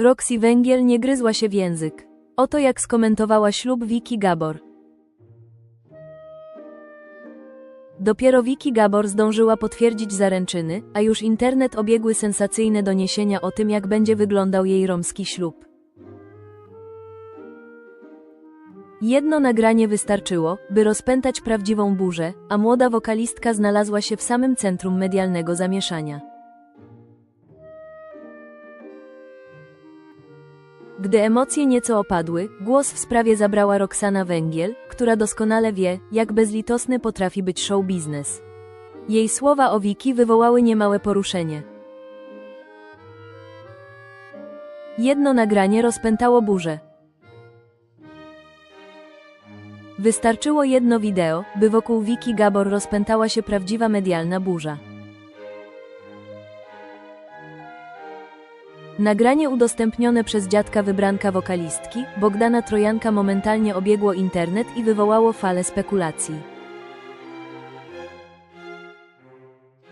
Roxy Węgiel nie gryzła się w język. Oto jak skomentowała ślub Wiki Gabor. Dopiero Wiki Gabor zdążyła potwierdzić zaręczyny, a już internet obiegły sensacyjne doniesienia o tym, jak będzie wyglądał jej romski ślub. Jedno nagranie wystarczyło, by rozpętać prawdziwą burzę, a młoda wokalistka znalazła się w samym centrum medialnego zamieszania. Gdy emocje nieco opadły, głos w sprawie zabrała Roxana Węgiel, która doskonale wie, jak bezlitosny potrafi być show biznes. Jej słowa o Wiki wywołały niemałe poruszenie. Jedno nagranie rozpętało burzę. Wystarczyło jedno wideo, by wokół Wiki Gabor rozpętała się prawdziwa medialna burza. Nagranie udostępnione przez dziadka wybranka wokalistki, Bogdana Trojanka momentalnie obiegło internet i wywołało falę spekulacji.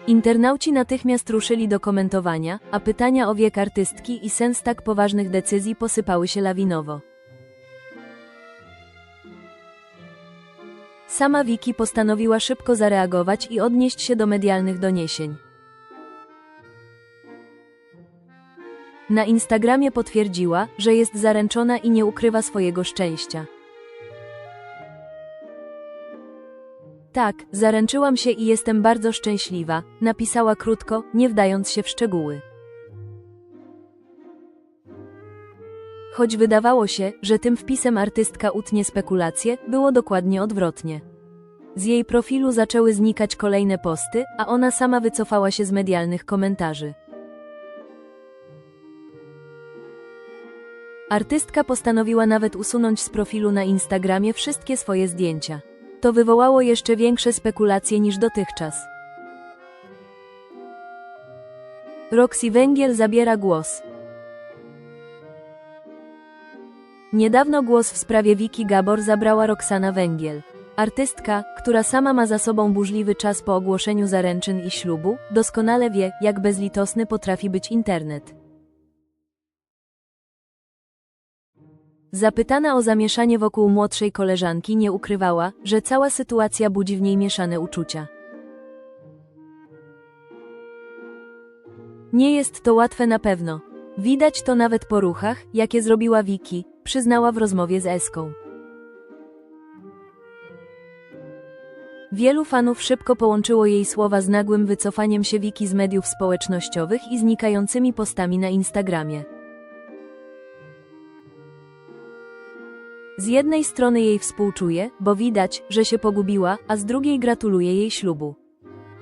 Internauci natychmiast ruszyli do komentowania, a pytania o wiek artystki i sens tak poważnych decyzji posypały się lawinowo. Sama Wiki postanowiła szybko zareagować i odnieść się do medialnych doniesień. Na Instagramie potwierdziła, że jest zaręczona i nie ukrywa swojego szczęścia. Tak, zaręczyłam się i jestem bardzo szczęśliwa, napisała krótko, nie wdając się w szczegóły. Choć wydawało się, że tym wpisem artystka utnie spekulacje, było dokładnie odwrotnie. Z jej profilu zaczęły znikać kolejne posty, a ona sama wycofała się z medialnych komentarzy. Artystka postanowiła nawet usunąć z profilu na Instagramie wszystkie swoje zdjęcia. To wywołało jeszcze większe spekulacje niż dotychczas. Roxy Węgiel zabiera głos. Niedawno głos w sprawie Wiki Gabor zabrała Roxana Węgiel. Artystka, która sama ma za sobą burzliwy czas po ogłoszeniu zaręczyn i ślubu, doskonale wie, jak bezlitosny potrafi być internet. Zapytana o zamieszanie wokół młodszej koleżanki nie ukrywała, że cała sytuacja budzi w niej mieszane uczucia. Nie jest to łatwe na pewno. Widać to nawet po ruchach, jakie zrobiła Wiki, przyznała w rozmowie z Eską. Wielu fanów szybko połączyło jej słowa z nagłym wycofaniem się Wiki z mediów społecznościowych i znikającymi postami na Instagramie. Z jednej strony jej współczuje, bo widać, że się pogubiła, a z drugiej gratuluje jej ślubu.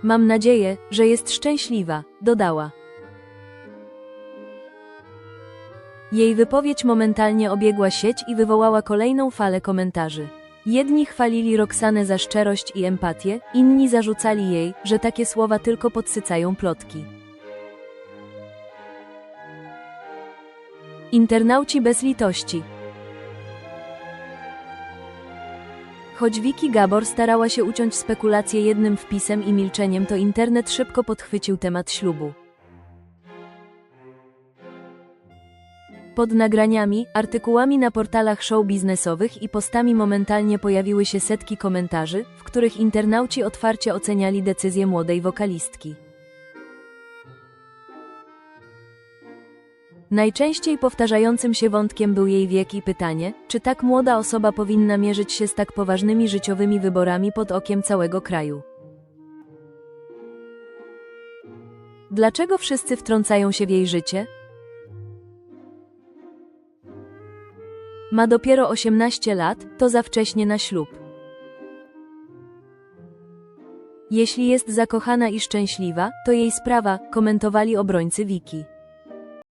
Mam nadzieję, że jest szczęśliwa, dodała. Jej wypowiedź momentalnie obiegła sieć i wywołała kolejną falę komentarzy. Jedni chwalili Roxanę za szczerość i empatię, inni zarzucali jej, że takie słowa tylko podsycają plotki. Internauci bez litości. Choć Wiki Gabor starała się uciąć spekulacje jednym wpisem i milczeniem, to internet szybko podchwycił temat ślubu. Pod nagraniami, artykułami na portalach show biznesowych i postami momentalnie pojawiły się setki komentarzy, w których internauci otwarcie oceniali decyzję młodej wokalistki. Najczęściej powtarzającym się wątkiem był jej wiek i pytanie, czy tak młoda osoba powinna mierzyć się z tak poważnymi życiowymi wyborami pod okiem całego kraju. Dlaczego wszyscy wtrącają się w jej życie? Ma dopiero 18 lat, to za wcześnie na ślub. Jeśli jest zakochana i szczęśliwa, to jej sprawa, komentowali obrońcy Wiki.